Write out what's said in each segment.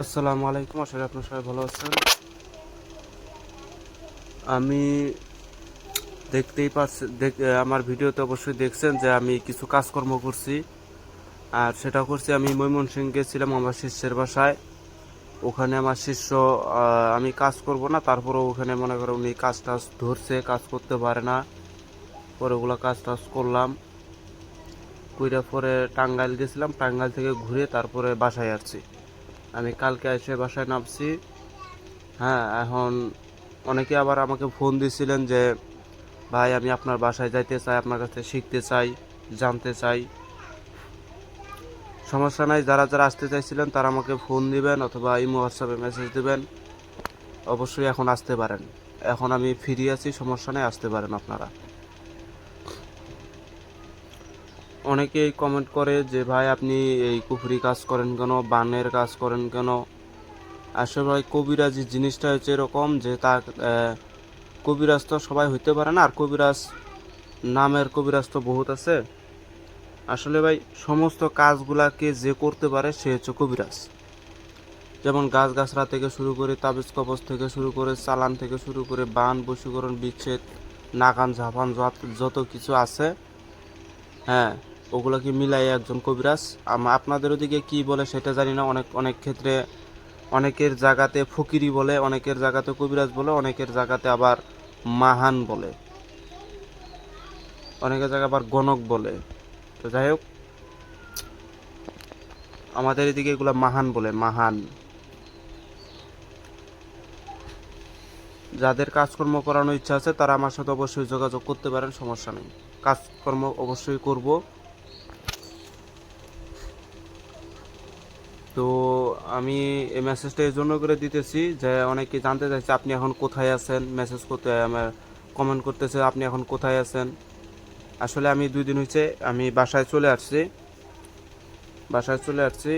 আসসালামু আলাইকুম, আশা করি আপনার সবাই ভালো আছেন। আমি দেখতেই পাচ্ছেন দেখ আমার ভিডিওতে অবশ্যই দেখছেন যে আমি কিছু কাজকর্ম করছি। আর সেটা করছি, আমি ময়মনসিংহ গেছিলাম আমার শিষ্যের বাসায়। ওখানে আমার শিষ্য আমি কাজ করব না তারপরে ওখানে মনে করো উনি কাজ টাজ ধরছে, কাজ করতে পারে না। পরে ওগুলো কাজ টাজ করলাম। কইরা পরে টাঙ্গাইল গেছিলাম, টাঙ্গাইল থেকে ঘুরে তারপরে বাসায় আসছি। আমি কালকে এসে বাসায় নামছি। হ্যাঁ এখন অনেকে আবার আমাকে ফোন দিয়েছিলেন যে, ভাই, আমি আপনার বাসায় যাইতে চাই, আপনার কাছে শিখতে চাই, জানতে চাই। সমস্যা নাই, যারা যারা আসতে চাইছিলেন তারা আমাকে ফোন দিবেন অথবা ইমো হোয়াটসঅ্যাপে মেসেজ দিবেন। অবশ্যই এখন আসতে পারেন। এখন আমি ফ্রি আছি, সমস্যা নেই, আসতে পারেন আপনারা। অনেকেই কমেন্ট করে যে, ভাই, আপনি এই কুফরি কাজ করেন কেন? বানের কাজ করেন কেন? আসলে ভাই, কবিরাজি জিনিসটা হচ্ছে এরকম যে তা কবিরাজ তো সবাই হইতে পারে না, আর কবিরাজ, নামের কবিরাজ তো বহুত আছে। আসলে ভাই, সমস্ত কাজগুলাকে যে করতে পারে, সে হচ্ছে কবিরাজ। যেমন গাছ গাছরা থেকে শুরু করে, তাবিজ কবজ থেকে শুরু করে, চালান থেকে শুরু করে, বান, বশীকরণ, বিচ্ছেদ নাকান ঝাপান যত কিছু আছে হ্যাঁ ওগুলোকে মিলাই একজন কবিরাজ। আপনাদের ওদিকে কি বলে সেটা জানি না। অনেক অনেক ক্ষেত্রে অনেকের জায়গাতে ফকিরি বলে, অনেকের জায়গাতে কবিরাজ বলে, অনেকের জায়গাতে আবার মাহান বলে। অনেকের জায়গায় আবার গণক বলে। তো যাই হোক, আমাদের এদিকে এগুলো মাহান বলে, মাহান। যাদের কাজকর্ম করানোর ইচ্ছা আছে, তারা আমার সাথে অবশ্যই যোগাযোগ করতে পারেন, সমস্যা নেই। কাজকর্ম অবশ্যই করব। তো আমি এই মেসেজটা এই জন্য করে দিতেছি যে অনেকে জানতে চাইছে, আপনি এখন কোথায় আছেন? মেসেজ করতে আমার কমেন্ট করতেছে, আপনি এখন কোথায় আছেন? আসলে আমি দুই দিন হয়েছে আমি বাসায় চলে আসছি। বাসায় চলে আসছি।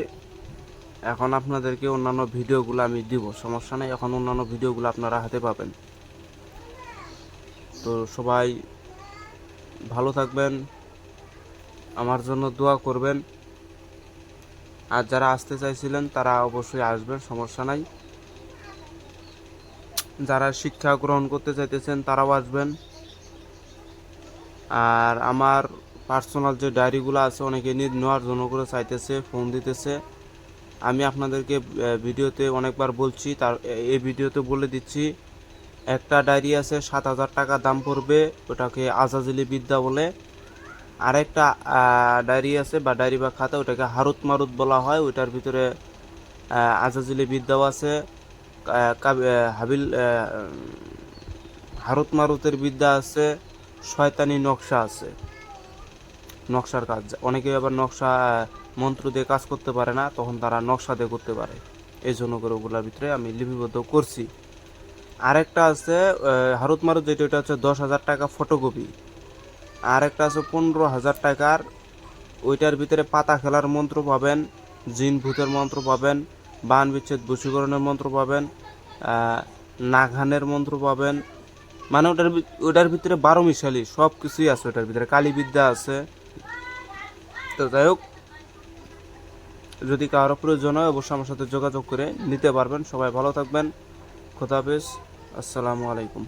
এখন আপনাদেরকে অন্যান্য ভিডিওগুলো আমি দিব, সমস্যা নেই। এখন অন্যান্য ভিডিওগুলো আপনারা হাতে পাবেন। তো সবাই ভালো থাকবেন, আমার জন্য দোয়া করবেন। আর যারা আসতে চাইছিলেন, তারা অবশ্যই আসবেন, সমস্যা নাই। যারা শিক্ষা গ্রহণ করতে চাইতেছেন, তারাও আসবেন। আর আমার পার্সোনাল যে ডায়েরিগুলো আছে, অনেকে নিয়ে নেওয়ার জন্য করে চাইতেছে ফোন দিতেছে। আমি আপনাদেরকে ভিডিওতে অনেকবার বলছি, তার এই ভিডিওতে বলে দিচ্ছি, একটা ডায়েরি আছে, সাত হাজার টাকা দাম পড়বে, ওটাকে আজাজিলি বিদ্যা বলে। আরেকটা ডায়েরি আছে, বা ডায়েরি বা খাতা, ওটাকে হারুত মারুত বলা হয়। ওইটার ভিতরে আজাজিলি বিদ্যাও আছে হাবিল হারুত মারুতের বিদ্যা আছে, শয়তানি নকশা আছে। নকশার কাজ, অনেকে আবার নকশা মন্ত্র দিয়ে কাজ করতে পারে না, তখন তারা নকশা দিয়ে করতে পারে। এই জন্য করে ওগুলোর ভিতরে আমি লিপিবদ্ধ করছি। আরেকটা আছে হারুত মারুত যেটা ওটা হচ্ছে দশ হাজার টাকা ফটোকপি আর একটা আছে পনেরো হাজার টাকার। ওইটার ভিতরে পাতা খেলার মন্ত্র পাবেন, জিন ভূতের মন্ত্র পাবেন, বান বিচ্ছেদ বশীকরণের মন্ত্র পাবেন নাঘানের মন্ত্র পাবেন। মানে ওটার ওটার ভিতরে বারো মিশালি সব কিছুই আছে ওটার ভিতরে। কালীবিদ্যা আছে। তো যাই হোক, যদি কারও প্রয়োজন হয় অবশ্যই আমার সাথে যোগাযোগ করে নিতে পারবেন। সবাই ভালো থাকবেন। খোদাহাফেজ আসসালামু আলাইকুম।